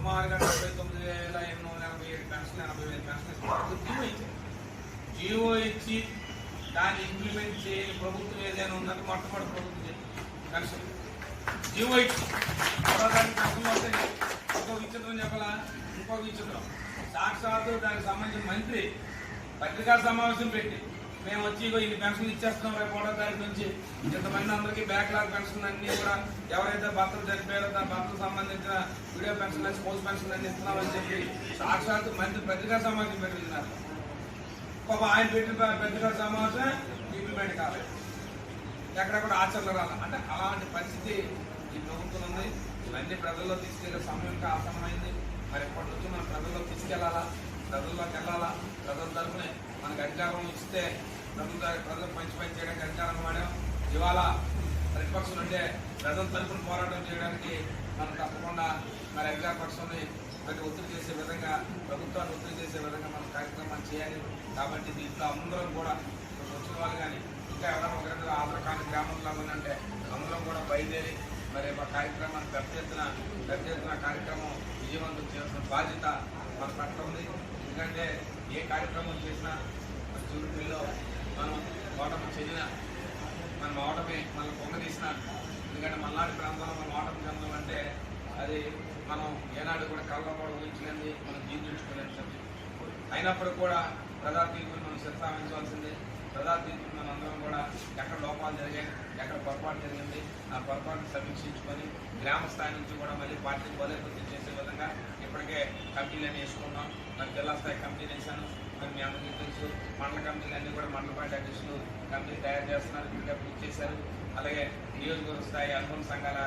సుమారుగా డెబ్బై తొమ్మిది వేల ఎనిమిది వందల ఎనభై ఏడు పెన్షన్ ఎనభై వేలు పెన్షన్ ఇస్తున్నారు జీవో ఇచ్చారు జీవో ఇచ్చి దాన్ని ఇంప్లిమెంట్ చేయని ప్రభుత్వం ఏదైనా ఉందంటే మొట్టమొదటి ప్రభుత్వం పెన్షన్ జీవో ఇచ్చి దానికి పెన్షన్ వస్తే ఇంకో విచిత్రం చెప్పాలా? ఇంకో విచిత్రం. సాక్షాత్తు దానికి సంబంధించిన మంత్రి పత్రికా సమావేశం పెట్టి మేము వచ్చి ఇగో ఇన్ని పెన్షన్ ఇచ్చేస్తున్నాం రేపు ఒకటో తారీఖు నుంచి. ఇంతమంది అందరికీ బ్యాక్లాగ్ పెన్షన్ అన్ని కూడా ఎవరైతే భర్తలు చనిపోయారో తన భర్తకు సంబంధించిన వీడియో పెన్షన్ అని స్పోర్ట్స్ పెన్షన్ అన్ని ఇస్తున్నామని చెప్పి సాక్షాత్తు మంత్రి పత్రికా సమావేశం పెట్టినారు పాప ఆయన పెట్టిన పెద్దగా పత్రికా సమావేశం ఇంప్లిమెంట్ కాలేదు. ఎక్కడెక్కడ ఆచరణ రాలి. అంటే అలాంటి పరిస్థితి ఈ ప్రభుత్వం ఉంది. ఇవన్నీ ప్రజల్లో తీసుకెళ్ళే సమయం ఇంకా మరి ఇప్పటి నుంచి మనం ప్రజల్లో తీసుకెళ్ళాలా? ప్రజల్లోకి వెళ్ళాలా? ప్రజల తరఫునే మనకు అధికారం ఇస్తే ప్రజల ప్రజలకు మంచి పని చేయడానికి అధికారం వాడాం ఇవాళ ప్రతిపక్షం అంటే ప్రజల తరఫున పోరాటం చేయడానికి మనం తప్పకుండా మరి అధికార పక్షాన్ని ప్రతి ఒత్తిడి చేసే విధంగా ప్రభుత్వాన్ని ఒత్తిడి చేసే విధంగా మనం కార్యక్రమాలు చేయాలి. కాబట్టి దీంట్లో అందరం కూడా వచ్చిన వాళ్ళు కానీ ఇంకా ఎవరైనా ఒక రెండు గ్రామంలో ఉందంటే అందరం కూడా బయలుదేరి మరి మా కార్యక్రమాన్ని పెద్ద ఎత్తున పెద్ద ఎత్తున కార్యక్రమం విజయవంతం చేయాల్సిన బాధ్యత మన పట్ల ఉంది. ఎందుకంటే ఏ కార్యక్రమం చేసినా మన జీవితంలో మనం ఓటమి చెందిన మన ఓటమి మనం పొంగదీసిన ఎందుకంటే మల్నాడు ప్రాంతంలో మనం ఓటమి చెందాలంటే అది మనం ఏనాడు కూడా కళ్ళలో కూడా మనం జీవించుకోలేని సబ్జెక్ట్. అయినప్పుడు కూడా ప్రజా తీర్పుని మనం శిస్తామించవలసింది ప్రజా తీర్పుని అందరం కూడా ఎక్కడ లోపాలు జరిగాయి ఎక్కడ పొరపాటు జరిగింది ఆ పొరపాటు సమీక్షించుకొని గ్రామ స్థాయి నుంచి కూడా మళ్ళీ పార్టీని బలోపేతం చేసే విధంగా ఇప్పటికే కమిటీలను వేసుకున్నాం. మరి జిల్లా స్థాయి కమిటీని వేసాను మరి మీ అందరికీ తెలుసు మండల కమిటీలు కూడా మండల పార్టీ అధ్యక్షులు కమిటీ తయారు చేస్తున్నారు ఇంకా పూర్తి చేశారు. అలాగే నియోజకవర్గ స్థాయి అనుభవం సంఘాల